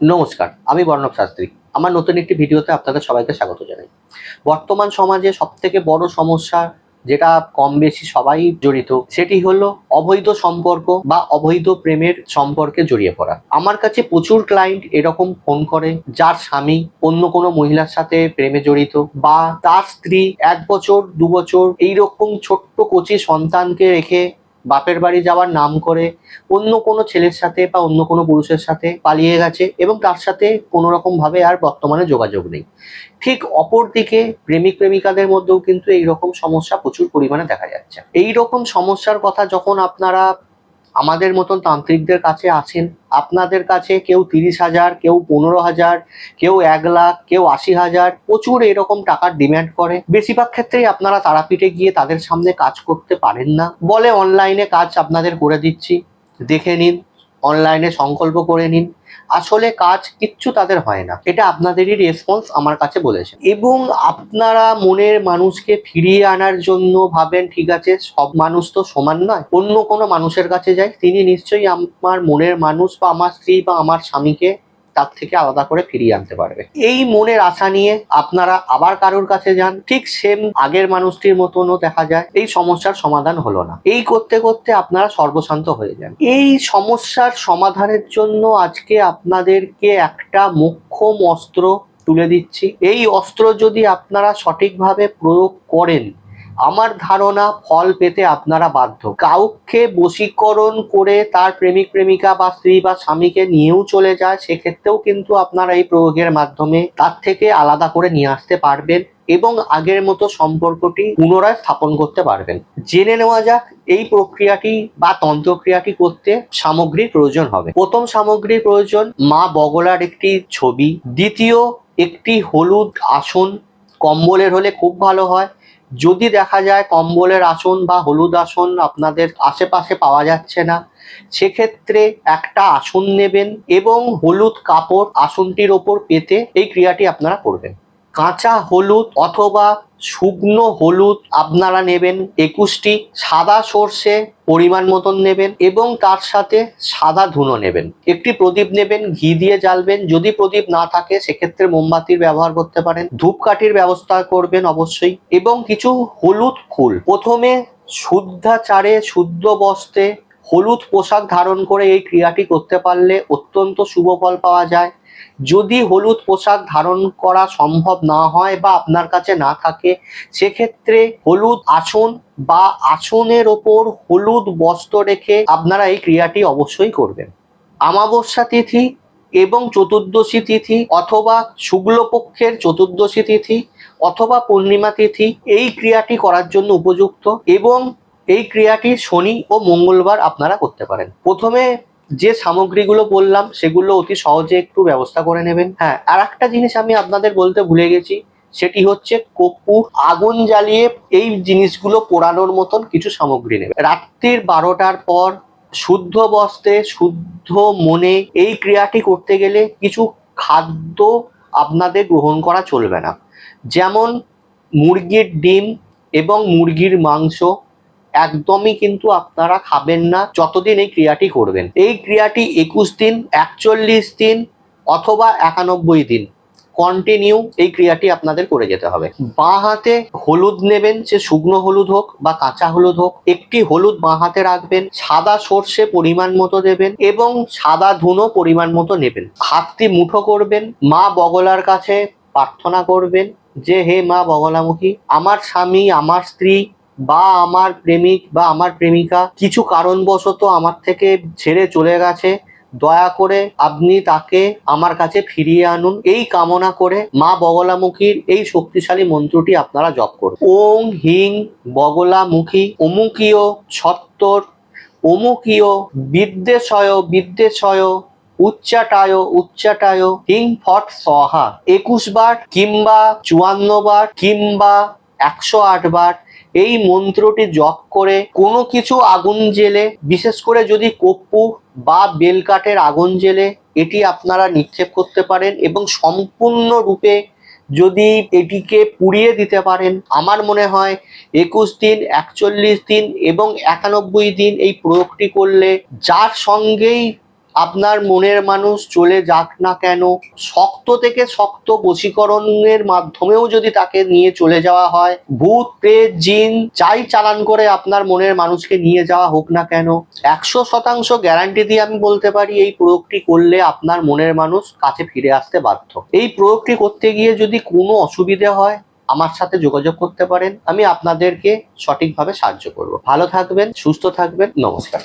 নমস্কার, আমি বর্ণব শাস্ত্রী। আমার নতুন একটি ভিডিওতে আপনাদের সবাইকে স্বাগত জানাই। বর্তমান সমাজে সব থেকে বড় সমস্যা যেটা কম বেশি সবাই জড়িত, সেটি হলো অবৈধ সম্পর্ক বা অবৈধ প্রেমের সম্পর্কে জড়িয়ে পড়া। আমার কাছে প্রচুর ক্লায়েন্ট এরকম ফোন করে, যার স্বামী অন্য কোনো মহিলার সাথে প্রেমে জড়িত বা তার স্ত্রী এক বছর, দু বছর, এইরকম ছোট্ট কচি সন্তানকে রেখে বাপের বাড়ি যাওয়ার নাম করে অন্য কোনো ছেলের সাথে বা অন্য কোনো পুরুষের সাথে পালিয়ে গেছে এবং তার সাথে কোনো রকম ভাবে আর বর্তমানে যোগাযোগ নেই। ঠিক অপরদিকে প্রেমিক প্রেমিকাদের মধ্যেও কিন্তু এই রকম সমস্যা প্রচুর পরিমাণে দেখা যাচ্ছে। এই রকম সমস্যার কথা যখন আপনারা আমাদের মতন তান্ত্রিকদের কাছে আছেন। আপনাদের কাছে কেউ তিরিশ হাজার, কেউ পনেরো হাজার, কেউ এক লাখ, কেউ আশি হাজার, প্রচুর এরকম টাকার ডিম্যান্ড করে। বেশিরভাগ ক্ষেত্রেই আপনারা তারাপীঠে গিয়ে তাদের সামনে কাজ করতে পারেন না। বলে অনলাইনে কাজ আপনাদের করে দিচ্ছি। দেখে নিন। অনলাইনে সংকল্প করে নিন। আসলে কাজ কিচ্ছু তাদের হয় না। এটা আপনাদেরই রেসপন্স আমার কাছে বলেছে। এবং আপনারা মনের মানুষকে ফিরিয়ে আনার জন্য ভাবেন, ঠিক আছে, সব মানুষ তো সমান নয়, অন্য কোনো মানুষের কাছে যায় তিনি নিশ্চয়ই আমার মনের মানুষ বা আমার স্ত্রী বা আমার স্বামীকে তার থেকে আলাদা করে ফিরিয়ে আনতে পারবে। এই মনের আশা নিয়ে আপনারা আবার কারোর কাছে যান। ঠিক সেম আগের মানুষটির মতনও দেখা যায়। এই সমস্যার সমাধান হলো না। এই করতে করতে আপনারা সর্বশান্ত হয়ে যান। এই সমস্যার সমাধানের জন্য আজকে আপনাদেরকে একটা মোক্ষম অস্ত্র তুলে দিচ্ছি। এই অস্ত্র যদি আপনারা সঠিকভাবে প্রয়োগ করেন আমার ধারণা ফল পেতে আপনারা বাধ্য। কাউকে বশীকরণ করে তার প্রেমিক, প্রেমিকা বা স্ত্রী বা স্বামীকে নিয়েও চলে যায়, সেক্ষেত্রেও কিন্তু আপনারা এই প্রয়োগের মাধ্যমে তার থেকে আলাদা করে নিয়ে আসতে পারবেন এবং আগের মতো সম্পর্কটি পুনরায় স্থাপন করতে পারবেন। জেনে নেওয়া যাক, এই প্রক্রিয়াটি বা তন্ত্রক্রিয়াটি করতে সামগ্রীর প্রয়োজন হবে। প্রথম সামগ্রীর প্রয়োজন, মা বগলার একটি ছবি। দ্বিতীয়, একটি হলুদ আসন। কম্বলের হলে খুব ভালো হয়। যদি দেখা যায় কম্বলের আসন বা হলুদ আসন আপনাদের আশেপাশে পাওয়া যাচ্ছে না, সেক্ষেত্রে একটা আসন নেবেন এবং হলুদ কাপড় আসনটির ওপর পেতে এই ক্রিয়াটি আপনারা করবেন। কাঁচা হলুদ অথবা শুকনো হলুদ আপনারা নেবেন, একুশটি সাদা সর্ষে পরিমাণ মতন নেবেন এবং তার সাথে সাদা ধুনো নেবেন। একটি প্রদীপ নেবেন, ঘি দিয়ে জ্বালবেন, যদি প্রদীপ না থাকে সেক্ষেত্রে মোমবাতির ব্যবহার করতে পারেন। ধূপকাঠির ব্যবস্থা করবেন অবশ্যই এবং কিছু হলুদ ফুল। প্রথমে শুদ্ধাচারে, শুদ্ধ বস্ত্রে হলুদ পোশাক ধারণ করে এই ক্রিয়াটি করতে পারলে অত্যন্ত শুভ ফল পাওয়া যায়। যদি হলুদ পোশাক ধারণ করা সম্ভব না হয় বা আপনার কাছে না থাকে, সেক্ষেত্রে হলুদ আসন বা আসনের ওপর হলুদ বস্ত্র রেখে আপনারা এই ক্রিয়াটি অবশ্যই করবেন। আমাবস্যা তিথি এবং চতুর্দশী তিথি অথবা শুক্লপক্ষের চতুর্দশী তিথি অথবা পূর্ণিমা তিথি এই ক্রিয়াটি করার জন্য উপযুক্ত এবং এই ক্রিয়াটি শনি ও মঙ্গলবার আপনারা করতে পারেন। প্রথমে যে সামগ্রীগুলো বললাম, সেগুলো অতি সহজে একটু ব্যবস্থা করে নেবেন। হ্যাঁ আর একটা জিনিস আমি আপনাদের বলতে ভুলে গেছি, সেটি হচ্ছে কর্পূর আগুন জ্বালিয়ে এই জিনিসগুলো পোড়ানোর মতন কিছু সামগ্রী নেবে রাত্রির বারোটার পর শুদ্ধ বস্ত্রে, শুদ্ধ মনে এই ক্রিয়াটি করতে গেলে কিছু খাদ্য আপনাদের গ্রহণ করা চলবে না। যেমন মুরগির ডিম এবং মুরগির মাংস একদমই কিন্তু আপনারা খাবেন না যতদিন এই ক্রিয়াটি করবেন। এই ক্রিয়াটি একুশ দিন একচল্লিশ দিন অথবা একানব্বই দিন কন্টিনিউ এই ক্রিয়াটি আপনাদের করে যেতে হবে। বাঁ হাতে হলুদ নেবেন সে শুকনো হলুদ হোক বা কাঁচা হলুদ হোক একটি হলুদ বাঁ হাতে রাখবেন সাদা সর্ষে পরিমাণ মতো দেবেন এবং সাদা ধুনো পরিমাণ মতো নেবেন। হাতটি মুঠো করবেন মা বগলার কাছে প্রার্থনা করবেন যে হে মা বগলামুখী আমার স্বামী আমার স্ত্রী বা আমার প্রেমিক বা আমার প্রেমিকা কিছু কারণবশত আমার থেকে ছেড়ে চলে গেছে, দয়া করে আপনি তাকে আমার কাছে ফিরিয়ে আনুন। এই কামনা করে মা বগলামুখীর এই শক্তিশালী মন্ত্রটি আপনারা জপ করুন। ওং হিং বগলামুখী অমুকীয় ছত্তর অমুকীয় বিদ্বেষয় বিদ্বেষয় উচ্চাটায় উচ্চাটায় হিং ফট সহা। একুশ বার কিংবা চুয়ান্ন বার কিংবা একশো আট বার এই মন্ত্রটি জপ করে কোনো কিছু আগুন জেলে, বিশেষ করে যদি কপ্পু বা বেলকাঠের আগুন জেলে, এটি আপনারা নিক্ষেপ করতে পারেন এবং সম্পূর্ণরূপে যদি এটিকে পুড়িয়ে দিতে পারেন, আমার মনে হয় একুশ দিন, একচল্লিশ দিন এবং একানব্বই দিন এই প্রয়োগটি করলে, যার সঙ্গেই আপনার মনের মানুষ চলে যাক না কেন, শক্ত থেকে শক্ত বশীকরণের মাধ্যমেও যদি তাকে নিয়ে চলে যাওয়া হয়, ভূত, প্রেত, জিন চাই চালান করে আপনার মনের মানুষকে নিয়ে যাওয়া হোক না কেন, একশো শতাংশ গ্যারান্টি দিয়ে আমি বলতে পারি এই প্রয়োগটি করলে আপনার মনের মানুষ কাছে ফিরে আসতে বাধ্য। এই প্রয়োগটি করতে গিয়ে যদি কোনো অসুবিধে হয়, আমার সাথে যোগাযোগ করতে পারেন, আমি আপনাদেরকে সঠিকভাবে সাহায্য করব। ভালো থাকবেন, সুস্থ থাকবেন, নমস্কার।